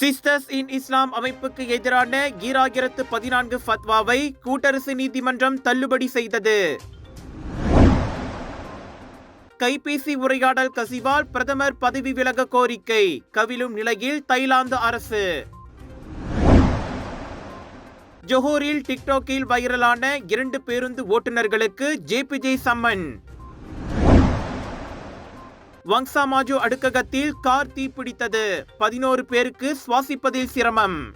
Sisters இன் இஸ்லாம் அமைப்புக்கு எதிரான ஈராயிரத்து பதினான்கு ஃபத்வாவை கூட்டரசு நீதிமன்றம் தள்ளுபடி செய்தது. கைபேசி உரையாடல் கசிவால் பிரதமர் பதவி விலக கோரிக்கை கவிழும் நிலையில் தைலாந்து அரசு. ஜொஹூரில் டிக்டாக்கில் வைரலான இரண்டு பேருந்து ஓட்டுநர்களுக்கு ஜேபிஜே சம்மன். வங்சாமாஜோ அடுக்ககத்தில் கார் தீப்பிடித்தது பதினோரு பேருக்கு சுவாசிப்பதில் சிரமம்.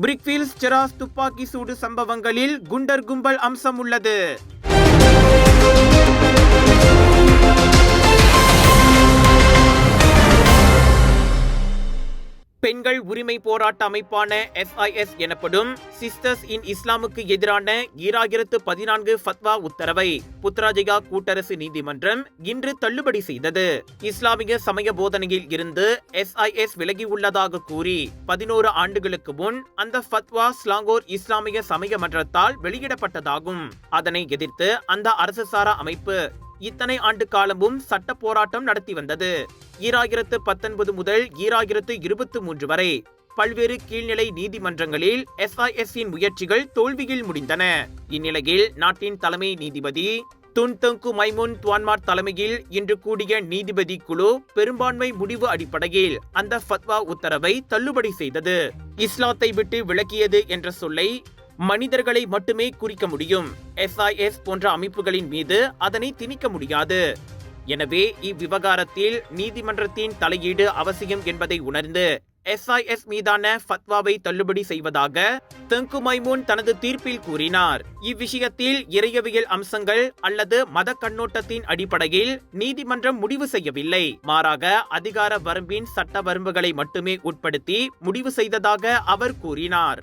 பிரிக்ஃபீல்ஸ் செராஸ் துப்பாக்கி சூடு சம்பவங்களில் குண்டர் கும்பல் அம்சம் உள்ளது. பெண்கள் உரிமை போராட்ட அமைப்பான எஸ்ஐஎஸ் எனப்படும் சிஸ்டர்ஸ் இன் இஸ்லாமுக்கு எதிரான ஈராயிரத்து பதினான்கு ஃபத்வா உத்தரவை புத்ராஜிகா கூட்டரசு நீதிமன்றம் இன்று தள்ளுபடி செய்தது. இஸ்லாமிய சமய போதனையில் இருந்து எஸ்ஐஎஸ் விலகியுள்ளதாக கூறி பதினோரு ஆண்டுகளுக்கு முன் அந்த ஃபத்வா ஸ்லாங்கோர் இஸ்லாமிய சமய மன்றத்தால் வெளியிடப்பட்டதாகும். அதனை எதிர்த்து அந்த அரசு சாரா அமைப்பு இத்தனை ஆண்டு காலமும் சட்ட போராட்டம் நடத்தி வந்தது. ஈராயிரத்து பத்தொன்பது முதல் ஈராயிரத்து இருபத்தி மூன்று வரை. பல்வேறு கீழ்நிலை நீதிமன்றங்களில் எஸ்ஐஎஸ்இன் முயற்சிகள் தோல்வியில் முடிந்தன. இந்நிலையில் நாட்டின் தலைமை நீதிபதி துன்தங்கு மைமுன் துவான்மார் தலைமையில் இன்று கூடிய நீதிபதி குழு பெரும்பான்மை முடிவு அடிப்படையில் அந்த ஃபத்வா உத்தரவை தள்ளுபடி செய்தது. இஸ்லாத்தை விட்டு விலக்கியது என்ற சொல்லை மனிதர்களை மட்டுமே குறிக்க முடியும். எஸ்ஐஎஸ் போன்ற அமைப்புகளின் மீது அதனை திணிக்க முடியாது. எனவே இவ்விவகாரத்தில் நீதிமன்றத்தின் தலையீடு அவசியம் என்பதை உணர்ந்து எஸ்ஐஎஸ் மீதான ஃபத்வாவை தள்ளுபடி செய்வதாக தெங்கு மைமூன் தனது தீர்ப்பில் கூறினார். இவ்விஷயத்தில் இறையவியல் அம்சங்கள் அல்லது மத கண்ணோட்டத்தின் அடிப்படையில் நீதிமன்றம் முடிவு செய்யவில்லை. மாறாக அதிகார வரம்பின் சட்ட வரம்புகளை மட்டுமே உட்படுத்தி முடிவு செய்ததாக அவர் கூறினார்.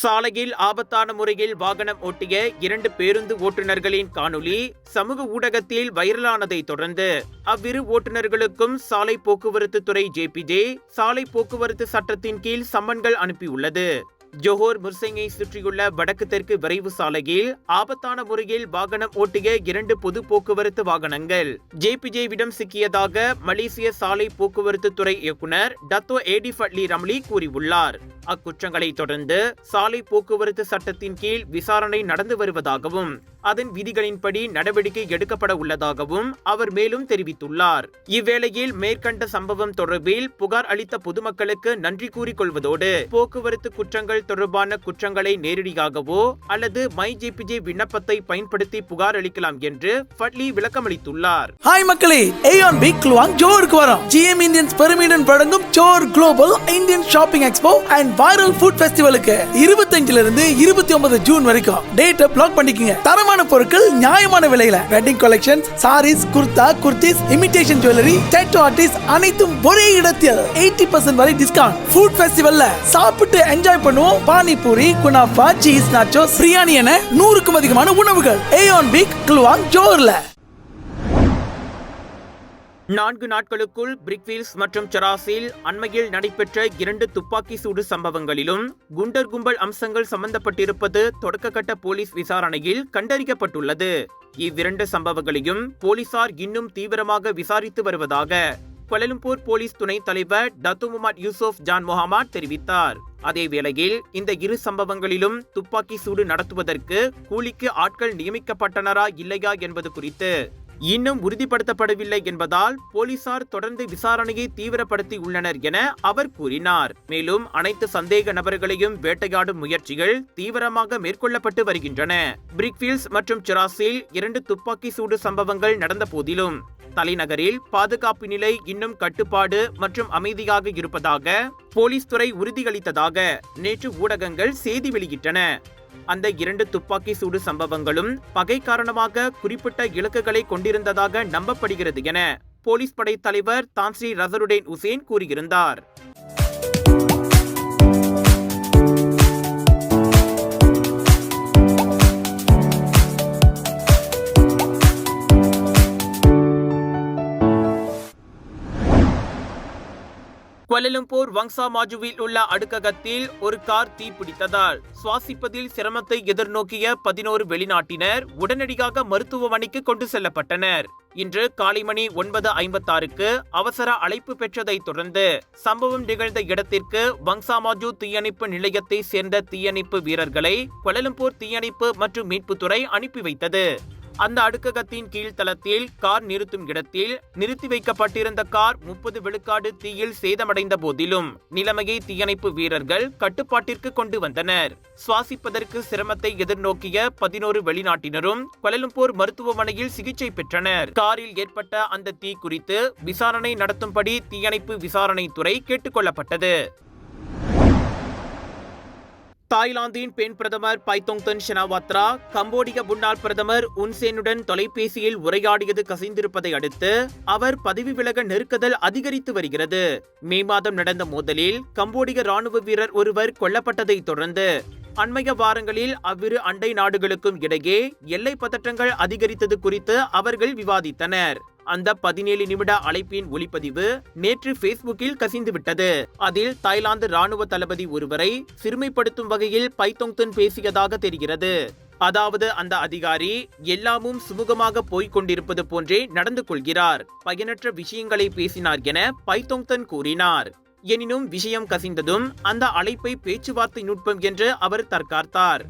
சாலையில் ஆபத்தான முறையில் வாகனம் ஓட்டிய இரண்டு பேருந்து ஓட்டுநர்களின் காணொலி சமூக ஊடகத்தில் வைரலானதை தொடர்ந்து அவ்விரு ஓட்டுநர்களுக்கும் சாலை போக்குவரத்து துறை ஜேபிஜே சாலை போக்குவரத்து சட்டத்தின் கீழ் சம்மன்கள் அனுப்பியுள்ளது. ஜோஹோர் முர்சிங்கை சுற்றியுள்ள வடக்கு தெற்கு விரைவு சாலையில் ஆபத்தான முறையில் வாகனம் ஓட்டிய இரண்டு பொது போக்குவரத்து வாகனங்கள். ஜேபிஜேவிடம் சிக்கியதாக மலேசிய சாலை போக்குவரத்து துறை இயக்குனர் டத்தோ ஏடி ஃபட்லி ரம்லி கூறியுள்ளார். அக்குற்றங்களை தொடர்ந்து சாலை போக்குவரத்து சட்டத்தின் கீழ் விசாரணை நடந்து வருவதாகவும் அதன் விதிகளின்படி நடவடிக்கை எடுக்கப்பட உள்ளதாகவும் அவர் மேலும் தெரிவித்துள்ளார். இவ்வேளையில் மேற்கண்ட சம்பவம் தொடர்பில் புகார் அளித்த பொதுமக்களுக்கு நன்றி கூறிக்கொள்வதோடு போக்குவரத்து குற்றங்கள் தொடர்பான குற்றங்களை நேரடியாகவோ அல்லது மை ஜிபிஜி விண்ணப்பத்தை பயன்படுத்தி புகார் அளிக்கலாம் என்று ஃபட்லி விளக்கமளித்துள்ளார். ஹாய் மக்களே ஏயான் பிக் லுவாங் ஜோருக்கு வரோம். ஜிஎம் இந்தியன்ஸ் பெருமிடன் வழங்கும் ஜோர் global Indian shopping expo and viral food ஃபெஸ்டிவலுக்கு இருபத்தஞ்சுல இருந்து இருபத்தி ஒன்பது ஜூன் வரைக்கும். டேட்டை பிளாக் பண்ணிக்கங்க. தரமான பொருட்கள் நியாயமான விலையில. Wedding collections saris kurta kurtis imitation jewellery tattoo artist அனைத்தும் ஒரே இடத்தில். எயிட்டி பர்சன்ட் வரை டிஸ்கவுண்ட் ஃபுட் ஃபெஸ்டிவல்ல சாப்பிட்டு என்ஜாய் பண்ணுவோம். Panipuri kunafa cheese nacho biryani என நூறுக்கும் அதிகமான உணவுகள். ஏயோன் பீக் குலுவாங் ஜோர்ல நான்கு நாட்களுக்குள் பிரிக்வீல்ஸ் மற்றும் சராசில் அண்மையில் நடைபெற்ற இரண்டு துப்பாக்கி சூடு சம்பவங்களிலும் குண்டர் கும்பல் அம்சங்கள் சம்பந்தப்பட்டிருப்பது தொடக்கக்கட்ட போலீஸ் விசாரணையில் கண்டறியப்பட்டுள்ளது. இவ்விரண்டு சம்பவங்களையும் போலீசார் இன்னும் தீவிரமாக விசாரித்து வருவதாக கொலலும்பூர் போலீஸ் துணைத் தலைவர் Datuk Mohamed Yusuf Jan Mohamed தெரிவித்தார். அதே வேளையில் இந்த இரு சம்பவங்களிலும் துப்பாக்கி சூடு நடத்துவதற்கு கூலிக்கு ஆட்கள் நியமிக்கப்பட்டனரா இல்லையா என்பது குறித்து இன்னும் உறுதிப்படுத்தப்படவில்லை என்பதால் போலீசார் தொடர்ந்து விசாரணையை தீவிரப்படுத்தி உள்ளனர் என அவர் கூறினார். மேலும் அனைத்து சந்தேக நபர்களையும் வேட்டையாடும் முயற்சிகள் தீவிரமாக மேற்கொள்ளப்பட்டு வருகின்றன. பிரிக்ஃபீல்ட்ஸ் மற்றும் சிராசில் இரண்டு துப்பாக்கி சூடு சம்பவங்கள் நடந்த போதிலும் தலைநகரில் பாதுகாப்பு நிலை இன்னும் கட்டுப்பாடு மற்றும் அமைதியாக இருப்பதாக போலீஸ் துறை உறுதியளித்ததாக நேற்று ஊடகங்கள் செய்தி வெளியிட்டன. அந்த இரண்டு துப்பாக்கி சூடு சம்பவங்களும் பகை காரணமாக குறிப்பிட்ட இலக்குகளை கொண்டிருந்ததாக நம்பப்படுகிறது என போலீஸ் படை தலைவர் தான்ஸ்ரீ ரசருடேன் உசேன் கூறியிருந்தார். கொலலும்பூர் வங்சா மாஜுவில் உள்ள அடுக்ககத்தில் ஒரு கார் தீப்பிடித்ததால் சுவாசிப்பதில் சிரமத்தை எதிர்நோக்கிய பதினோரு வெளிநாட்டினர் உடனடியாக மருத்துவமனைக்கு கொண்டு செல்லப்பட்டனர். இன்று காலை மணி ஒன்பது ஐம்பத்தாறுக்கு அவசர அழைப்பு பெற்றதை தொடர்ந்து சம்பவம் நிகழ்ந்த இடத்திற்கு வங்சாமாஜு தீயணைப்பு நிலையத்தை சேர்ந்த தீயணைப்பு வீரர்களை கொலலம்பூர் தீயணைப்பு மற்றும் மீட்புத்துறை அனுப்பி வைத்தது. அந்த அடுக்ககத்தின் கீழ்த்தளத்தில் கார் நிறுத்தும் இடத்தில் நிறுத்தி வைக்கப்பட்டிருந்த கார் முப்பது விழுக்காடு தீயில் சேதமடைந்த போதிலும் நிலைமையை தீயணைப்பு வீரர்கள் கட்டுப்பாட்டிற்கு கொண்டு வந்தனர். சுவாசிப்பதற்கு சிரமத்தை எதிர்நோக்கிய பதினோரு வெளிநாட்டினரும் கொலலும்பூர் மருத்துவமனையில் சிகிச்சை பெற்றனர். காரில் ஏற்பட்ட அந்த தீ குறித்து விசாரணை நடத்தும்படி தீயணைப்பு விசாரணை துறை கேட்டுக்கொள்ளப்பட்டது. தாய்லாந்தின் பெண் பிரதமர் பைத்தோங்தன் ஷெனாவாத்ரா கம்போடிய முன்னாள் பிரதமர் உன்சேனுடன் தொலைபேசியில் உரையாடியது கசிந்திருப்பதை அடுத்து அவர் பதவி விலக நெருக்குதல் அதிகரித்து வருகிறது. மே மாதம் நடந்த மோதலில் கம்போடிய ராணுவ வீரர் ஒருவர் கொல்லப்பட்டதை தொடர்ந்து அண்மைய வாரங்களில் அவ்விரு அண்டை நாடுகளுக்கும் இடையே எல்லை பதற்றங்கள் அதிகரித்தது குறித்து அவர்கள் விவாதித்தனர். அந்த பதினேழு நிமிட அழைப்பின் ஒளிப்பதிவு நேற்று பேஸ்புக்கில் கசிந்துவிட்டது. அதில் தாய்லாந்து ராணுவ தளபதி ஒருவரை சிறுமைப்படுத்தும் வகையில் பைத்தோங்தன் பேசியதாக தெரிகிறது. அதாவது அந்த அதிகாரி எல்லாமும் சுமூகமாக போய்க் கொண்டிருப்பது போன்றே நடந்து கொள்கிறார். பயனற்ற விஷயங்களை பேசினார் என பைத்தோங்தன் கூறினார். எனினும் விஷயம் கசிந்ததும் அந்த அழைப்பை பேச்சுவார்த்தை நுட்பம் என்று அவர் தற்காத்தார்.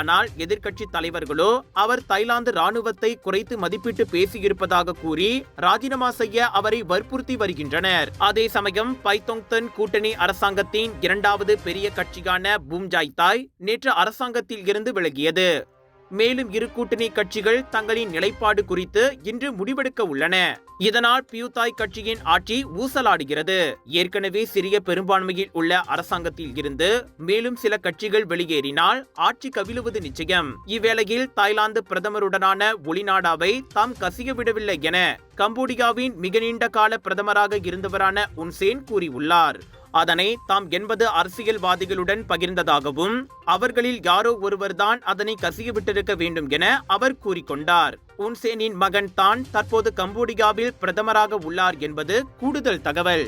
ஆனால் எதிர்க்கட்சி தலைவர்களோ அவர் தாய்லாந்து ராணுவத்தை குறைத்து மதிப்பிட்டு பேசியிருப்பதாக கூறி ராஜினாமா செய்ய அவரை வற்புறுத்தி வருகின்றனர். அதே சமயம் பைத்தோங்தன் கூட்டணி அரசாங்கத்தின் இரண்டாவது பெரிய கட்சியான பூம்ஜாய் தாய் நேற்று அரசாங்கத்தில் இருந்து விலகியது. மேலும் இரு கூட்டணி கட்சிகள் தங்களின் நிலைப்பாடு குறித்து இன்று முடிவெடுக்க உள்ளன. இதனால் பியூதாய் கட்சியின் ஆட்சி ஊசலாடுகிறது. ஏற்கனவே சிறிய பெரும்பான்மையில் உள்ள அரசாங்கத்தில் இருந்து மேலும் சில கட்சிகள் வெளியேறினால் ஆட்சி கவிழுவது நிச்சயம். இவ்வேளையில் தாய்லாந்து பிரதமருடனான ஒளிநாடாவை தாம் கசியவிடவில்லை என கம்போடியாவின் மிக நீண்ட கால பிரதமராக இருந்தவரான உன்சேன் கூறியுள்ளார். அதனை தாம் எண்பது அரசியல்வாதிகளுடன் பகிர்ந்ததாகவும் அவர்களில் யாரோ ஒருவர்தான் அதனை கசியவிட்டிருக்க வேண்டும் என அவர் கூறிக்கொண்டார். உன்சேனின் மகன் தான் தற்போது கம்போடியாவில் பிரதமராக உள்ளார் என்பது கூடுதல் தகவல்.